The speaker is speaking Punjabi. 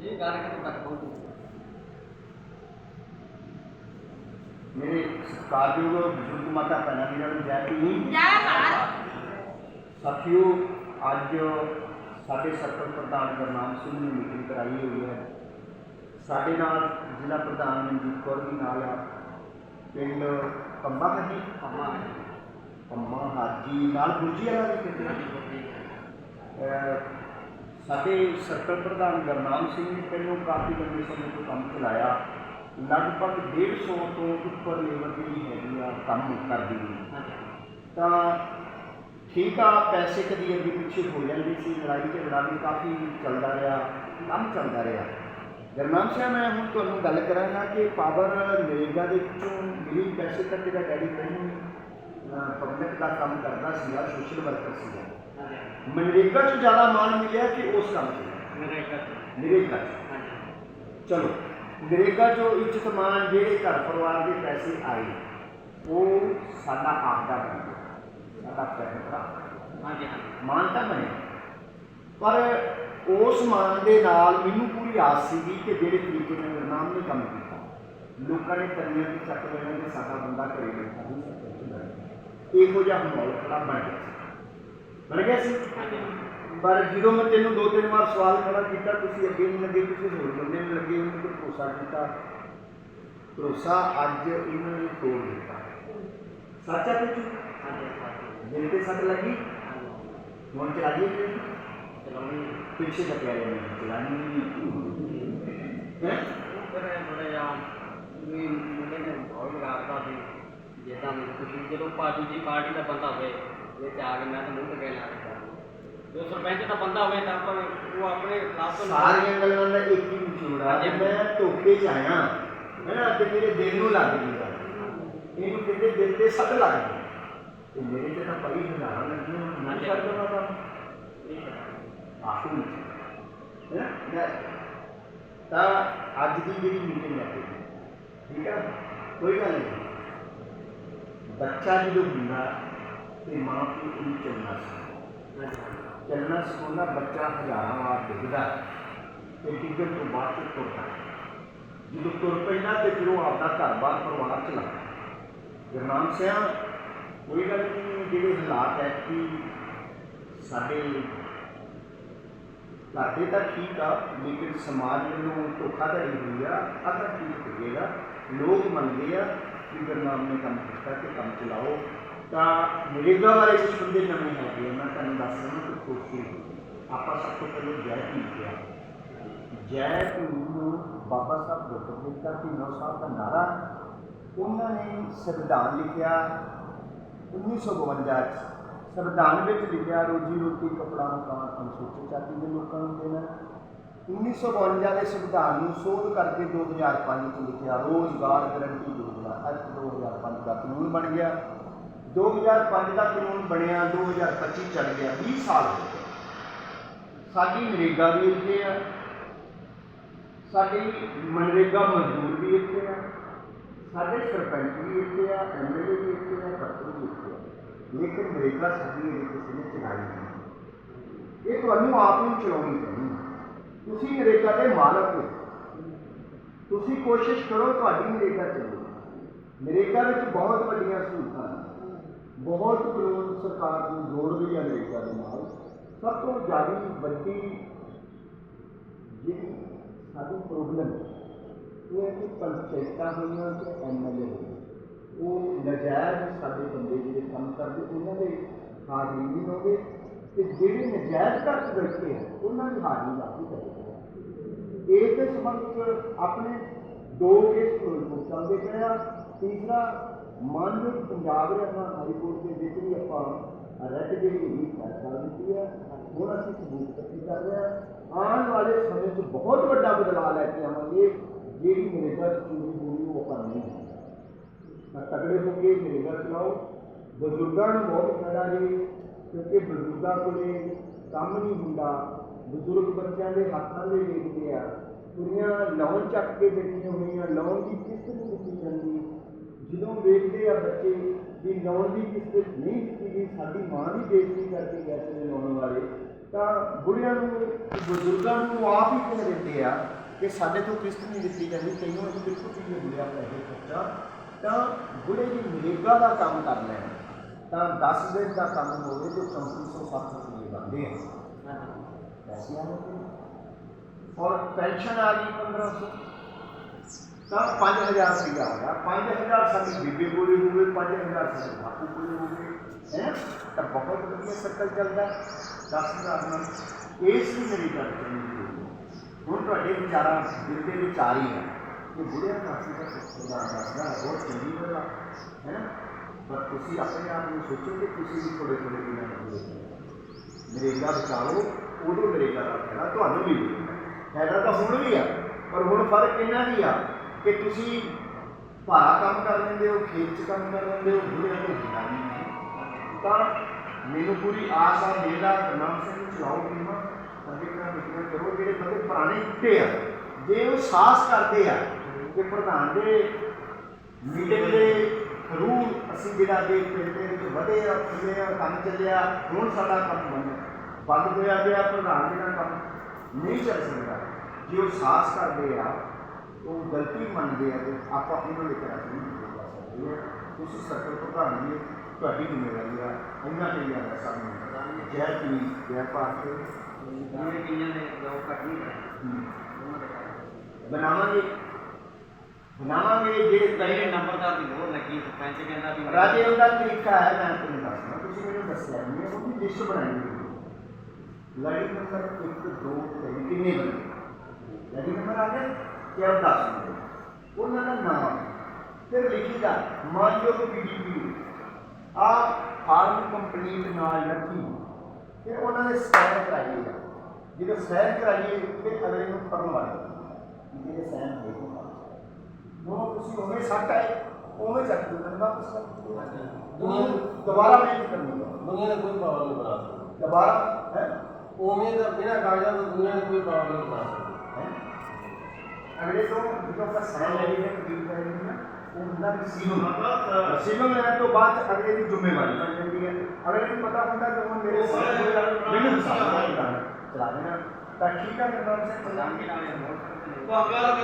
ਇਹ ਗੱਲ ਕਿਤੇ ਤੱਕ ਪਹੁੰਚੂ? ਮੇਰੇ ਸਤਿਕਾਰਯੋਗ ਬਜ਼ੁਰਗ ਮਾਤਾ ਭੈਣਾਂ ਵੀਰਾਂ ਨੂੰ ਜੈ ਭੀਮ। ਜੈ ਭਾਰਤ। ਸਾਥੀਓ ਅੱਜ ਸਾਡੇ ਸਰਕਲ ਪ੍ਰਧਾਨ ਗੁਰਨਾਮ ਸਿੰਘ ਨੇ ਮੀਟਿੰਗ ਕਰਾਈ ਹੋਈ ਹੈ। ਸਾਡੇ ਨਾਲ ਜ਼ਿਲ੍ਹਾ ਪ੍ਰਧਾਨ ਮਨਜੀਤ ਕੌਰ ਵੀ ਨਾਲ ਆ। ਪਿੰਡ ਪੰਮਾ ਹਾਜੀ। ਪੰਮਾ ਪੰਮਾ ਹਾਜੀ ਨਾਲ ਗੁਰਜੀ ਵਾਲਾ ਵੀ। ਅਹ ਸਾਡੇ ਸਰਕਲ ਪ੍ਰਧਾਨ ਗੁਰਨਾਮ ਸਿੰਘ ਨੇ ਪਹਿਲੋਂ ਕਾਫੀ ਲੰਬੇ ਸਮੇਂ ਤੋਂ ਕੰਮ ਚਲਾਇਆ। ਲਗਭਗ 150 ਤੋਂ ਉੱਪਰ ਲੇਬਰ ਜਿਹੜੀ ਹੈਗੀ ਆ ਕੰਮ ਕਰਦੀ ਹੈ ਤਾਂ ਠੀਕ ਆ, ਪੈਸੇ ਕਦੀ ਅੱਗੇ ਪਿੱਛੇ ਹੋ ਜਾਂਦੇ ਸੀ, ਲੜਾਈ ਝਗੜਾ ਵੀ ਕਾਫੀ ਚੱਲਦਾ ਰਿਹਾ, ਕੰਮ ਚੱਲਦਾ ਰਿਹਾ। ਗਰਨਾਮ ਸਿੰਘ, ਮੈਂ ਹੁਣ ਤੁਹਾਨੂੰ ਗੱਲ ਕਰਾਂਗਾ ਕਿ ਪਾਵਰ ਨਰੇਗਾ ਦੇ ਵਿੱਚੋਂ ਮਿਲੀ ਪੈਸੇ ਤਾਂ ਜਿਹੜਾ ਡੈਡੀ ਪਹਿਲਾਂ ਪਬਲਿਕ ਦਾ ਕੰਮ ਕਰਦਾ ਸੀਗਾ ਸੋਸ਼ਲ ਵਰਕਰ ਸੀਗਾ। ਮਨਰੇਗਾ 'ਚ ਜ਼ਿਆਦਾ ਮਾਣ ਮਿਲਿਆ ਕਿ ਉਸ ਕੰਮ 'ਚ? ਇੱਕ ਨਰੇਗਾ 'ਚ। ਚਲੋ ਨਰੇਗਾ 'ਚੋਂ ਇੱਜ਼ਤ ਮਾਣ ਜਿਹੜੇ ਘਰ ਪਰਿਵਾਰ ਦੇ ਪੈਸੇ ਆਏ ਉਹ ਸਾਡਾ ਆਪਦਾ ਬਣ ਗਿਆ। ਸਾਡਾ ਪੈਸਾ ਹਾਂਜੀ ਹਾਂਜੀ। ਮਾਨ ਤਾਂ ਬਣਿਆ। ਪਰ ਉਸ ਮਾਨ ਦੇ ਨਾਲ ਮੈਨੂੰ ਪੂਰੀ ਆਸ ਸੀਗੀ ਕਿ ਜਿਹੜੇ ਤਰੀਕੇ ਨਾਲ ਗੁਰਨਾਮ ਨੇ ਕੰਮ ਕੀਤਾ ਲੋਕਾਂ ਨੇ ਕੰਨਿਆਂ ਦੀ ਚੱਕ ਲੈਣਾ ਕਿ ਸਾਡਾ ਬੰਦਾ ਬਣ ਗਿਆ। ਇਹੋ ਜਿਹਾ ਮਾਹੌਲ ਖੜਾ ਬਣ ਗਿਆ। ਸੀ। ਬਣ ਗਿਆ ਸੀ ਪਰ ਜਦੋਂ ਮੈਂ ਤੈਨੂੰ ਦੋ ਤਿੰਨ ਵਾਰ ਸਵਾਲ ਖੜਾ ਕੀਤਾ ਤੁਸੀਂ ਅੱਗੇ ਨਹੀਂ ਲੱਗੇ ਤੁਸੀਂ ਹੋਰ ਬੰਦੇ ਨਹੀਂ ਲੱਗੇ ਉਹਨੂੰ ਕੋਈ ਭਰੋਸਾ ਕੀਤਾ? ਭਰੋਸਾ ਅੱਜ ਇਹਨਾਂ ਨੇ ਤੋੜ ਦਿੱਤਾ। ਸੱਚਾ ਹਾਂਜੀ ਹਾਂਜੀ। ਦਿਲ ਤੇ ਸੱਟ ਲੱਗੀ? ਹੁਣ ਚਲਾ ਜੀ ਚਲਾਉਣੀ ਪਿੱਛੇ ਦਾ ਪਿਆ ਜਾਂਦਾ ਚਲਾਣੀ ਹੈ ਉਹ ਫਿਰ ਬੜਾ ਜਿਹਾ ਵੀ ਮੁੰਡੇ ਨੇ ਬਹੁਤ ਲਗਾਤਾ ਸੀ ਜਿੱਦਾਂ ਤੁਸੀਂ ਜਦੋਂ ਪਾਰਟੀ ਦੀ ਪਾਰਟੀ ਦਾ ਬੰਦਾ ਹੋਵੇ ਵਿੱਚ ਆ ਕੇ ਮੈਂ ਤਾਂ ਮੂੰਹ ਤੇ ਕਹਿ ਲਾ ਜੋ ਸਰਪੰਚ ਦਾ ਬੰਦਾ ਹੋਵੇ ਤਾਂ ਆਪਾਂ ਉਹ ਆਪਣੇ ਖਿਲਾਫ ਤੋਂ ਸਾਰੀਆਂ ਗੱਲਾਂ ਦਾ ਇੱਕ ਹੀ ਨਿਚੋੜਾ ਕਿ ਮੈਂ ਧੋਖੇ ਚ ਆਇਆ ਹੈ ਨਾ ਤੇ ਮੇਰੇ ਦਿਲ ਨੂੰ ਲੱਗ ਗਈ ਗੱਲ। ਇਹਨੂੰ ਕਿਤੇ ਦਿਲ ਤੇ ਸੱਟ ਲੱਗ ਗਈ। ਤੇ ਮੇਰੇ ਤੇ ਤਾਂ ਬੜੀ ਹਜ਼ਾਰਾਂ ਲੱਗੀਆਂ ਮੈਂ ਕਰ ਦਵਾਂ ਤਾਂ ਆਖੂ ਹੈ ਨਾ ਤਾਂ ਅੱਜ ਦੀ ਜਿਹੜੀ ਮੀਟਿੰਗ ਹੈ ਠੀਕ ਹੈ ਕੋਈ ਗੱਲ ਨਹੀਂ। ਬੱਚਾ ਜਦੋਂ ਹੁੰਦਾ ਤੇ ਮਾਂ ਪਿਓ ਨੂੰ ਚੱਲਣਾ ਸੀ ਚੱਲਣਾ ਸਿਖਾਉਂਦਾ ਬੱਚਾ ਹਜ਼ਾਰਾਂ ਵਾਰ ਡਿੱਗਦਾ ਤੇ ਡਿੱਗਣ ਤੋਂ ਬਾਅਦ ਚ ਤੁਰਦਾ। ਜਦੋਂ ਤੁਰ ਪੈਂਦਾ ਤੇ ਫਿਰ ਉਹ ਆਪਦਾ ਘਰ-ਬਾਰ ਪਰਿਵਾਰ ਚਲਾਉਂਦਾ ਗੁਰਨਾਮ ਸਿੰਘ ਕੋਈ ਗੱਲ ਨਹੀਂ, ਜਿਹੜੇ ਹਾਲਾਤ ਹੈ ਕਿ ਸਾਡੇ ਸਾਡੇ ਤਾਂ ਠੀਕ ਆ, ਲੇਕਿਨ ਸਮਾਜ ਵੱਲੋਂ ਧੋਖਾਧੜੀ ਹੋਈ ਆ ਅਗਰ ਠੀਕ ਹੋਵੇਗਾ ਲੋਕ ਮੰਨਦੇ ਆ ਕਿ ਗੁਰਨਾਮ ਨੇ ਕੰਮ ਕੀਤਾ ਕਿ ਕੰਮ ਚਲਾਓ। ਤਾਂ ਨਰੇਗਾ ਵਾਲੇ ਕੁਝ ਬੰਦੇ ਨਵੇਂ ਹੈਗੇ ਆ, ਤੁਹਾਨੂੰ ਦੱਸ ਰਿਹਾ ਕਿ ਕੋਸ਼ਿਸ਼ ਆਪਾਂ ਸਭ ਤੋਂ ਪਹਿਲੇ ਜੈ ਭੀਮ ਕਿਹਾ। ਜੈ ਭੀਮ ਨੂੰ ਬਾਬਾ ਸਾਹਿਬ ਡਾਕਟਰ ਦਿੱਤਾ ਕਿ ਨੌ ਸਾਹਿਬ ਦਾ ਨਾਰਾ ਉਹਨਾਂ ਨੇ ਸੰਵਿਧਾਨ ਲਿਖਿਆ 1952 ਚ। ਸੰਵਿਧਾਨ ਵਿੱਚ ਲਿਖਿਆ ਰੋਜੀ ਰੋਟੀ ਕਪੜਾ ਮਕਾਨ ਅਨੁਸੂਚਿਤ ਜਾਤੀ ਦੇ ਲੋਕਾਂ ਨੂੰ ਦੇਣਾ। 1952 ਦੇ ਸੰਵਿਧਾਨ ਨੂੰ ਸੋਧ ਕਰਕੇ 2005 ਚ ਲਿਖਿਆ, ਰੋਜ਼ਗਾਰ ਗਰੰਟੀ ਯੋਜਨਾ ਅੱਜ 2005 ਦਾ ਕਾਨੂੰਨ ਬਣ ਗਿਆ। 2005 ਦਾ ਕਾਨੂੰਨ ਬਣਿਆ 2025 ਚੱਲ ਗਿਆ 20 ਸਾਲ ਹੋ ਗਏ। ਸਾਡੀ ਨਰੇਗਾ ਵੀ ਇੱਥੇ ਆ। ਸਾਡੀ ਮਨਰੇਗਾ ਮਜ਼ਦੂਰ ਵੀ ਇੱਥੇ ਆ। ਸਾਡੇ ਸਰਪੰਚ ਵੀ ਇੱਥੇ ਆ ਐਮਐਲਏ ਵੀ ਇੱਥੇ ਆ ਪੱਤਰ ਵੀ ਇੱਥੇ ਆ। ਲੇਕਿਨ ਨਰੇਗਾ ਸਾਡੀ ਇਹ ਕਿਸੇ ਨੇ ਚਲਾਈ ਨਹੀਂ। ਇਹ ਤੁਹਾਨੂੰ ਆਪ ਨੂੰ ਚਲਾਉਣੀ ਪੈਣੀ ਤੁਸੀਂ ਨਰੇਗਾ ਦੇ ਮਾਲਕ ਹੋ ਤੁਸੀਂ ਕੋਸ਼ਿਸ਼ ਕਰੋ ਤੁਹਾਡੀ ਨਰੇਗਾ ਚੱਲੇ ਨਰੇਗਾ ਵਿੱਚ ਬਹੁਤ ਵੱਡੀਆਂ ਸਹੂਲਤਾਂ ਨੇ ਬਹੁਤ ਕਾਨੂੰਨ ਸਰਕਾਰ ਨੂੰ ਜੋੜਦੀ ਹੈ ਨਰੇਗਾ ਦੇ ਨਾਲ ਸਭ ਤੋਂ ਜ਼ਿਆਦਾ ਵੱਡੀ ਜਿਹੜੀ ਸਾਡੀ ਪ੍ਰੋਬਲਮ ਇਹ ਹੈ ਕਿ ਪੰਚਾਇਤਾਂ ਹੋਈਆਂ ਤੇ ਐਮਐਲਏ ਹੋਏ ਉਹ ਨਜਾਇਜ਼ ਸਾਡੇ ਬੰਦੇ ਜਿਹੜੇ ਕੰਮ ਕਰਦੇ ਉਹਨਾਂ ਦੇ ਹਾਜ਼ਰੀ ਨਹੀਂ ਹੋਵੇ ਤੇ ਜਿਹੜੇ ਨਜਾਇਜ਼ ਘਰ 'ਚ ਬੈਠੇ ਆ ਉਹਨਾਂ ਦੀ ਹਾਜ਼ਰੀ ਲਾਜ਼ਮੀ ਕਰੇ ਇਸ ਦੇ ਸੰਬੰਧ ਵਿੱਚ ਆਪਣੇ ਦੋ ਕੇਸ ਫਿਰੋਜ਼ਪੁਰ ਚੱਲਦੇ ਪਏ ਆ ਤੀਸਰਾ ਮਾਨਯੋਗ ਪੰਜਾਬ ਹਰਿਆਣਾ ਹਾਈ ਕੋਰਟ ਦੇ ਵਿੱਚ ਵੀ ਆਪਾਂ ਰੈਟ ਜਿਹੜੀ ਵੀ ਫੈਸਲਾ ਦਿੱਤੀ ਹੈ। ਹੁਣ ਅਸੀਂ ਸਬੂਤ ਇਕੱਠੇ ਕਰ ਰਹੇ ਹਾਂ। ਆਉਣ ਵਾਲੇ ਸਮੇਂ 'ਚ ਬਹੁਤ ਵੱਡਾ ਬਦਲਾਅ ਲੈ ਕੇ ਆਵਾਂਗੇ। ਜਿਹੜੀ ਨਰੇਗਾ 'ਚ ਚੋਰੀ ਹੋਈ, ਉਹ ਆਪਾਂ ਨਹੀਂ ਤਾਂ ਤਕੜੇ ਹੋ ਕੇ ਨਰੇਗਾ ਚਲਾਓ। ਬਜ਼ੁਰਗਾਂ ਨੂੰ ਬਹੁਤ ਫਾਇਦਾ ਜੀ, ਕਿਉਂਕਿ ਬਜ਼ੁਰਗਾਂ ਕੋਲੇ ਕੰਮ ਨਹੀਂ ਹੁੰਦਾ। ਬਜ਼ੁਰਗ ਬੱਚਿਆਂ ਦੇ ਹੱਥਾਂ ਦੇ ਵੇਖਦੇ ਆ। ਕੁੜੀਆਂ ਲੋਨ ਚੱਕ ਕੇ ਬੈਠੀਆਂ ਹੋਈਆਂ ਲੋਨ ਦੀ ਕਿਸ਼ਤ ਨਹੀਂ ਦਿੱਤੀ ਜਾਂਦੀ। ਜਦੋਂ ਵੇਖਦੇ ਆ ਬੱਚੇ ਵੀ ਲੋਨ ਦੀ ਕਿਸ਼ਤ ਨਹੀਂ ਦਿੱਤੀ ਗਈ, ਸਾਡੀ ਮਾਂ ਦੀ ਬੇਇੱਜ਼ਤੀ ਕਰਕੇ ਗਏ ਨੇ ਵਾਲੇ, ਤਾਂ ਬੁੜੀਆਂ ਨੂੰ, ਬਜ਼ੁਰਗਾਂ ਨੂੰ ਆਪ ਹੀ ਕਹਿ ਦਿੰਦੇ ਆ ਕਿ ਸਾਡੇ ਤੋਂ ਕਿਸ਼ਤ ਨਹੀਂ ਦਿੱਤੀ ਜਾਂਦੀ, ਤੈਨੂੰ ਅਸੀਂ ਬਿਲਕੁਲ ਨਹੀਂ ਦਿੰਦੇ ਪੈਸੇ ਖਰਚਾ ਤਾਂ ਬੁੜੇ ਦੀ ਨਰੇਗਾ ਦਾ ਕੰਮ ਕਰ ਲੈਣ। ਤਾਂ 10 ਦਿਨ ਦਾ ਕੰਮ ਹੋਵੇ ਤੇ 3460 ਰੁਪਏ ਬਣਦੇ ਆ। ਪੈਸੇ ਆਉਂਦੇ ਨੇ। ਔਰ ਪੈਨਸ਼ਨ ਆ ਗਈ 1500 ਤਾਂ 5000 ਰੁਪਇਆ ਆ ਗਿਆ 5000 ਸਾਡੀ ਬੀਬੀ ਪੂਰੀ ਹੋ ਗਈ 5000 ਸਾਡੀ ਬਾਪੂ ਪੂਰੀ ਹੋ ਗਈ ਹੈ ਤਾਂ ਬਹੁਤ ਵਧੀਆ ਸਰਕਲ ਚੱਲਦਾ 10000 ਨਾਲ ਇਸ ਲਈ ਮੇਰੀ ਗੱਲ ਕਰਨੀ ਹੁਣ ਤੁਹਾਡੇ ਵਿਚਾਰਾਂ ਦਿਲ ਦੇ ਵਿਚਾਰ ਹੀ ਹੈ ਕਿ ਬੁੜਿਆਂ ਦਾ ਅਸੀਂ ਤਾਂ ਸੁਣਾ ਦੱਸਦਾ ਹੈ ਬਹੁਤ ਚੰਗੀ ਗੱਲ ਆ ਹੈ ਨਾ ਪਰ ਤੁਸੀਂ ਆਪਣੇ ਆਪ ਨੂੰ ਸੋਚੋ ਕਿ ਤੁਸੀਂ ਵੀ ਥੋੜੇ ਨਰੇਗਾ ਬਚਾ ਲਓ ਉਦੋਂ ਨਰੇਗਾ ਦਾ ਫਾਇਦਾ ਤੁਹਾਨੂੰ ਵੀ ਮਿਲੇਗਾ। ਫਾਇਦਾ ਤਾਂ ਹੁਣ ਵੀ ਆ, ਪਰ ਹੁਣ ਫ਼ਰਕ ਇਹਨਾਂ ਦੀ ਆ ਕਿ ਤੁਸੀਂ ਭਾਰਾ ਕੰਮ ਕਰ ਲੈਂਦੇ ਹੋ, ਖੇਤ 'ਚ ਕੰਮ ਕਰ ਲੈਂਦੇ ਹੋ ਬੁੜਿਆਂ ਤੋਂ ਹੁੰਦਾ ਨਹੀਂ। ਤਾਂ ਮੈਨੂੰ ਪੂਰੀ ਆਸ ਆ, ਮੇਰਾ ਨਾਮ ਸਿੰਘ ਚਲਾਓ ਬੀਮਾ, ਅੱਗੇ ਕਿਹੜਾ ਮੀਟਿੰਗਾਂ ਕਰੋ, ਜਿਹੜੇ ਬੰਦੇ ਪੁਰਾਣੇ ਉੱਤੇ ਆ, ਜੇ ਉਹ ਸਾਹਸ ਕਰਦੇ ਆ ਕਿ ਪ੍ਰਧਾਨ ਦੇ ਮੀਟਿੰਗ ਦੇ ਥਰੂ ਅਸੀਂ ਜਿਹੜਾ ਦੇ ਪਿੰਡ ਦੇ ਵਿੱਚ ਵਧੇ ਆ ਫੁੱਲੇ ਆ ਕੰਮ ਚੱਲਿਆ ਹੁਣ ਸਾਡਾ ਕੰਮ ਬੰਦ ਬੰਦ ਹੋਇਆ ਗਿਆ ਪ੍ਰਧਾਨ ਜੀ ਦਾ ਕੰਮ ਨਹੀਂ ਚੱਲ ਸਕਦਾ। ਜੇ ਉਹ ਸਾਹਸ ਕਰਦੇ ਆ ਉਹ ਗਲਤੀ ਮੰਨਦੇ ਆ ਤੇ ਆਪਾਂ ਉਹਨਾਂ ਦੇ ਕਰਾ ਨਹੀਂ ਕਰ ਸਕਦੇ। ਤੁਸੀਂ ਸਰਕਲ ਪ੍ਰਧਾਨ ਜੀ ਤੁਹਾਡੀ ਜ਼ਿੰਮੇਵਾਰੀ ਆ। ਇਹਨਾਂ ਤੇ ਹੀ ਆ। ਸਾਨੂੰ ਜੈ ਪੀ ਜੈ ਭਾਰਤ। ਜਿਵੇਂ ਕਈਆਂ ਨੇ ਜੋ ਘੱਟ ਨਹੀਂ ਕਰਾਇਆ ਹਮ, ਉਹਨਾਂ ਜਿਹੜੇ ਪਹਿਲੇ ਕਈ ਨੰਬਰਦਾਰ ਦੀ ਲੋੜ ਲੱਗੀ ਸਰਪੰਚ ਕਹਿੰਦਾ ਵੀ ਰਾਜੇ ਉਹਦਾ ਤਰੀਕਾ ਹੈ ਮੈਂ ਤੁਹਾਨੂੰ ਦੱਸਣਾ ਤੁਸੀਂ ਮੈਨੂੰ ਦੱਸਿਆ ਨਹੀਂ ਹੈ ਉਹਦੀ ਲਿਸਟ ਬਣਾਈ ਹੋਈ ਲੜੀ ਨੰਬਰ 1 2 3 ਕਿੰਨੇ ਬਣੇ? ਲੜੀ ਨੰਬਰ ਆ ਗਏ ਕਿ ਉਹ ਦੱਸ ਦਿੰਦੇ ਉਹਨਾਂ ਦਾ ਨਾਮ ਫਿਰ ਲਿਖੀਦਾ ਮਾਨਯੋਗ ਪੀਡੀਪੀ ਆ ਫਾਰਮ ਕੰਪਲੀਟ ਨਾਲ ਲੱਗੀ। ਫਿਰ ਉਹਨਾਂ ਦੇ ਸਟੈਂਪ ਕਰਾਈਏ ਜਦੋਂ ਸਟੈਂਪ ਕਰਾਈਏ ਫਿਰ ਅਗਲੇ ਨੂੰ ਫੜਨ ਵਾਲੇ। ਜਿਹੜੇ ਸਟੈਂਪ ਦੇ ਦਿਓ ਉਹ ਤੁਸੀਂ ਉਵੇਂ ਸੱਟ ਆਏ ਉਵੇਂ ਚੱਕ ਦੋ ਕਰਨਾ ਤੁਸੀਂ ਦੁਬਾਰਾ ਨਹੀਂ ਕਰਨੀ ਦੁਨੀਆ ਨੇ ਕੋਈ ਪ੍ਰੋਬਲਮ ਨਹੀਂ ਬਣਾ ਸਕਦੀ ਦੁਬਾਰਾ ਹੈ ਉਵੇਂ ਦਾ ਬਿਨਾਂ ਕਾਗਜ਼ਾਂ ਤੋਂ ਦੁਨੀਆ ਨੇ ਕੋਈ ਪ੍ਰੋਬਲਮ ਨਹੀਂ ਬਣਾ ਸਕਦੀ ਅਗਲੇ ਤੋਂ ਜਦੋਂ ਆਪਾਂ ਸਾਈਨ ਲੈ ਲਈਏ ਕਬੀਲ ਕਰ ਲੈਂਦੇ ਨਾ ਉਹ ਹੁੰਦਾ ਰਸੀਵਮ ਰਸੀਵਮ ਲੈਣ ਤੋਂ ਬਾਅਦ 'ਚ ਅਗਲੇ ਦੀ ਜ਼ਿੰਮੇਵਾਰੀ ਬਣ ਜਾਂਦੀ ਹੈ ਅਗਲੇ ਨੂੰ ਪਤਾ ਹੁੰਦਾ ਕਿ ਹੁਣ ਮੇਰੇ ਸਾਈਨ ਹੋਇਆ ਮੈਨੂੰ ਸਾਈਨ ਚਲਾ ਦੇਣਾ ਤਾਂ ਠੀਕ ਹੈ ਨਿਰਮਲ ਸਿੰਘ ਪ੍ਰਧਾਨ ਜੀ ਨਾਲ ਇਹ ਬਹੁਤ ਕਰਦੇ ਨੇ। ਭਾਗਾ